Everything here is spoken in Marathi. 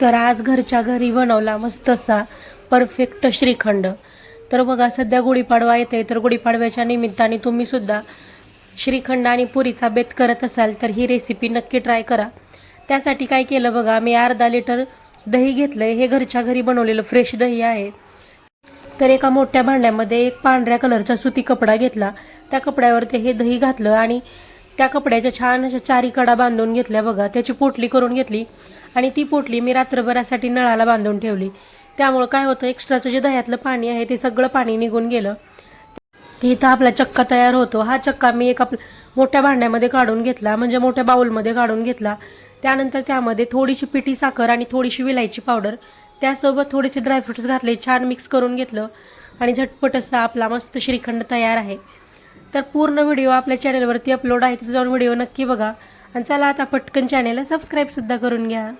तर आज घरच्या घरी बनवला मस्त असा परफेक्ट श्रीखंड. तर बघा सध्या गुढीपाडवा येते. तर गुढीपाडव्याच्या निमित्ताने तुम्ही सुद्धा श्रीखंड आणि पुरीचा बेत करत असाल तर ही रेसिपी नक्की ट्राय करा. त्यासाठी काय केलं बघा मी अर्धा लिटर दही घेतलं हे घरच्या घरी बनवलेलं फ्रेश दही आहे. तर एका मोठ्या भांड्यामध्ये एक पांढऱ्या कलरचा सुती कपडा घेतला. त्या कपड्यावरती हे दही घातलं आणि त्या कपड्याच्या छान अशा चारी कडा बांधून घेतल्या बघा. त्याची पोटली करून घेतली आणि ती पोटली मी रात्रभरासाठी नळाला बांधून ठेवली. त्यामुळं काय होतं एक्स्ट्राचं जे दह्यातलं पाणी आहे ते सगळं पाणी निघून गेलं. इथं आपला चक्का तयार होतो. हा चक्का मी एक आप मोठ्या भांड्यामध्ये काढून घेतला म्हणजे मोठ्या बाऊलमध्ये काढून घेतला. त्यानंतर त्यामध्ये थोडीशी पिठी साखर आणि थोडीशी विलायची पावडर त्यासोबत थोडेसे ड्रायफ्रुट्स घातले छान मिक्स करून घेतलं. आणि झटपट असा आपला मस्त श्रीखंड तयार आहे. तर पूर्ण व्हिडिओ आपल्या चॅनलवरती अपलोड आहे तिथे जाऊन व्हिडिओ नक्की बघा. आणि चला आता पटकन चॅनेलला सबस्क्राईबसुद्धा करून घ्या.